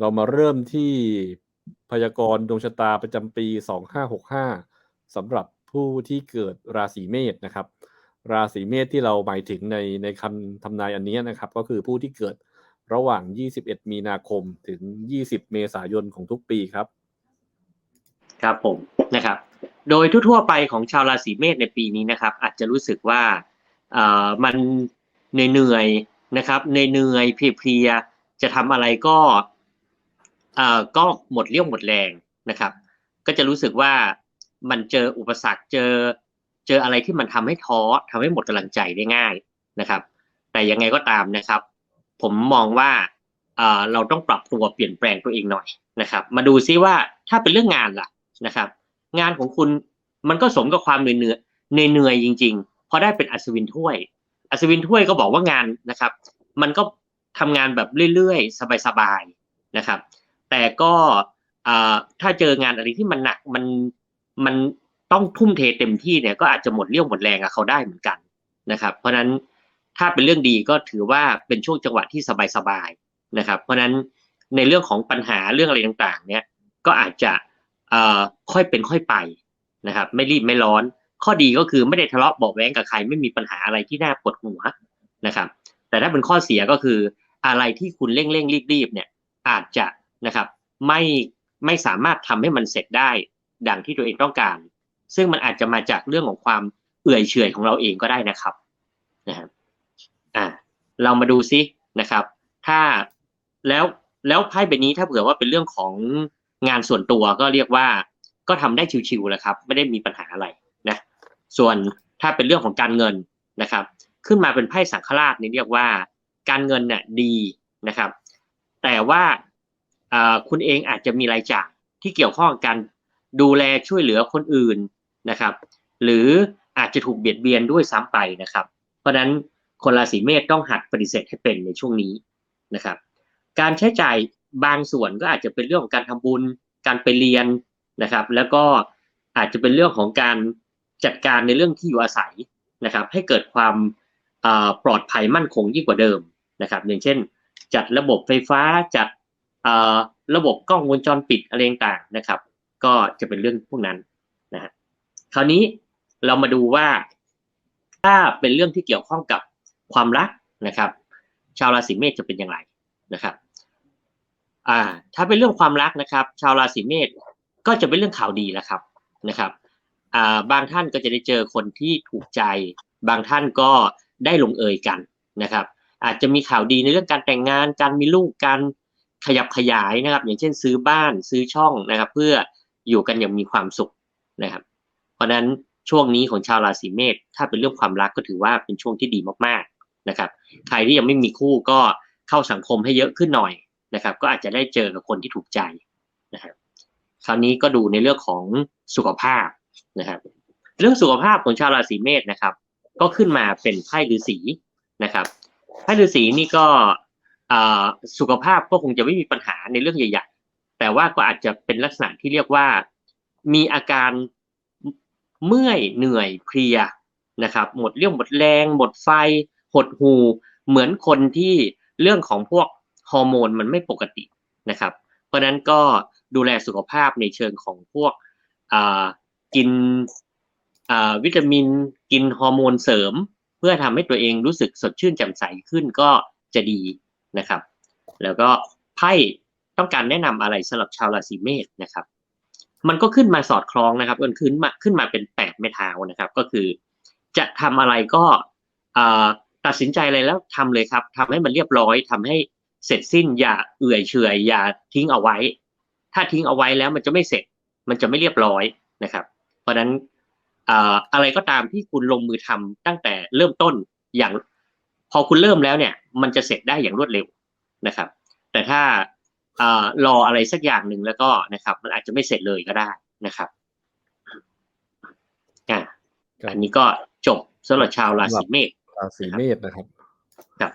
เรามาเริ่มที่พยากรณ์ดวงชะตาประจำปี 2565สำหรับผู้ที่เกิดราศีเมษนะครับ ราศีเมษที่เราหมายถึงในในคำทำนายอันนี้นะครับ ก็คือผู้ที่เกิดระหว่าง 21 มีนาคมถึง 20 เมษายนของทุกปีครับ ครับผมนะครับ โดยทั่วๆไปของชาวราศีเมษในปีนี้นะครับ อาจจะรู้สึกว่าเอ่อมันเหนื่อยๆนะครับเหนื่อยๆเพลียๆจะทำอะไรก็ อ่อก็หมดเรี่ยวหมดแรงนะครับ ก็จะรู้สึกว่ามันเจออุปสรรคเจอเจออะไรที่มันทำให้ท้อทำให้หมดกำลังใจได้ง่ายนะครับ แต่ยังไงก็ตามนะครับ ผมมองว่าเอ่อเราต้องปรับตัวเปลี่ยนแปลงตัวเองหน่อยนะครับ มาดูซิว่าถ้าเป็นเรื่องงานล่ะนะครับ งานของคุณมันก็สมกับความเหนื่อยเหนื่อยเหนื่อยจริงๆพอได้เป็นอัศวินถ้วย อัศวินถ้วยก็บอกว่างานนะครับ มันก็ทำงานแบบเรื่อยๆ สบายๆนะครับ แต่ก็ถ้าเจองานอะไรที่มันหนักมันมันต้องทุ่มเทเต็มที่เนี่ยก็อาจจะหมดเรี่ยวหมดแรงกับเขาได้เหมือนกันนะครับ เพราะฉะนั้นถ้าเป็นเรื่องดีก็ถือว่าเป็นช่วงจังหวะที่สบายๆนะครับ เพราะฉะนั้นในเรื่องของปัญหาเรื่องอะไรต่างๆ เนี่ยก็อาจจะค่อยเป็นค่อยไปนะครับ ไม่รีบไม่ร้อน ข้อดีก็คือไม่ได้ทะเลาะเบาแว้งกับใครไม่มีปัญหาอะไรที่น่าปวดหัวนะครับ แต่ถ้าเป็นข้อเสียก็คืออะไรที่คุณเร่งเร่งรีบรีบๆเนี่ยอาจจะ นะครับ ไม่ไม่สามารถทำให้มันเสร็จได้ดังที่ตัวเองต้องการ ซึ่งมันอาจจะมาจากเรื่องของความเอื่อยเฉยของเราเองก็ได้นะครับนะครับอ่าเรามาดูซินะครับ ถ้าแล้วแล้วไพ่ใบนี้ถ้าเผื่อว่าเป็นเรื่องของงานส่วนตัวก็เรียกว่าก็ทำได้ชิวๆแหละครับ ไม่ได้มีปัญหาอะไรนะส่วนถ้าเป็นเรื่องของการเงินนะครับ ขึ้นมาเป็นไพ่สังฆราชนี่เรียกว่าการเงินเนี่ยดีนะครับ แต่ว่า คุณเองอาจจะมีรายจ่ายที่เกี่ยวข้องกับการดูแลช่วยเหลือคนอื่นนะครับ หรืออาจจะถูกเบียดเบียนด้วยซ้ำไปนะครับ เพราะฉะนั้นคนราศีเมษต้องหัดปฏิเสธให้เป็นในช่วงนี้นะครับ การใช้จ่ายบางส่วนก็อาจจะเป็นเรื่องของการทำบุญ การไปเรียนนะครับ แล้วก็อาจจะเป็นเรื่องของการจัดการในเรื่องที่อยู่อาศัยนะครับ ให้เกิดความปลอดภัยมั่นคงยิ่งกว่าเดิมนะครับ อย่างเช่น จัดระบบไฟฟ้าจัด ระบบกล้องวงจรปิดอะไรต่างนะครับ ก็จะเป็นเรื่องพวกนั้นนะฮะคราวนี้เรามาดูว่า ถ้าเป็นเรื่องที่เกี่ยวข้องกับความรักนะครับ ชาวราศีเมษจะเป็นอย่างไรนะครับอ่าถ้าเป็นเรื่องความรักนะครับ ชาวราศีเมษก็จะเป็นเรื่องข่าวดีแล้วครับนะครับอ่าบางท่านก็จะได้เจอคนที่ถูกใจ บางท่านก็ได้ลงเอยกันนะครับ อาจจะมีข่าวดีในเรื่องการแต่งงาน การมีลูกการ ขยับขยายนะครับ อย่างเช่นซื้อบ้านซื้อช่องนะครับ เพื่ออยู่กันอย่างมีความสุขนะครับ เพราะนั้นช่วงนี้ของชาวราศีเมษถ้าเป็นเรื่องความรักก็ถือว่าเป็นช่วงที่ดีมากๆนะครับ ใครที่ยังไม่มีคู่ก็เข้าสังคมให้เยอะขึ้นหน่อยนะครับ ก็อาจจะได้เจอกับคนที่ถูกใจนะครับ คราวนี้ก็ดูในเรื่องของสุขภาพนะครับ เรื่องสุขภาพของชาวราศีเมษนะครับ ก็ขึ้นมาเป็นไพ่ฤาษีนะครับไพ่ฤาษีนี่ก็ สุขภาพก็คงจะไม่มีปัญหาในเรื่องใหญ่ๆ แต่ว่าก็อาจจะเป็นลักษณะที่เรียกว่ามีอาการเมื่อยเหนื่อยเพลียนะครับ หมดเรี่ยวหมดแรง หมดไฟ หดหู เหมือนคนที่เรื่องของพวกฮอร์โมนมันไม่ปกตินะครับ เพราะนั้นก็ดูแลสุขภาพในเชิงของพวกกินวิตามิน กินฮอร์โมนเสริม เพื่อทำให้ตัวเองรู้สึกสดชื่นแจ่มใสขึ้นก็จะดี นะครับ แล้วก็ไพ่ต้องการแนะนำอะไรสำหรับชาวราศีเมษนะครับ มันก็ขึ้นมาสอดคล้องนะครับมันขึ้นมาขึ้นมาเป็นแปดไม้เท้านะครับ ก็คือ จะทำอะไรก็ตัดสินใจอะไรแล้วทำเลยครับทำให้มันเรียบร้อยทำให้เสร็จสิ้นอย่าเอื่อยเฉยอย่าทิ้งเอาไว้ ถ้าทิ้งเอาไว้แล้วมันจะไม่เสร็จ มันจะไม่เรียบร้อยนะครับ เพราะฉะนั้นออะไรก็ตามที่คุณลงมือทำตั้งแต่เริ่มต้นอย่าง พอคุณเริ่มแล้วเนี่ย มันจะเสร็จได้อย่างรวดเร็วนะครับ แต่ถ้าอ่ารออะไรสักอย่างหนึ่งแล้วก็นะครับ มันอาจจะไม่เสร็จเลยก็ได้นะครับอ่าครับอันนี้ก็จบสำหรับชาวราศีเมษราศีเมษนะครับครับ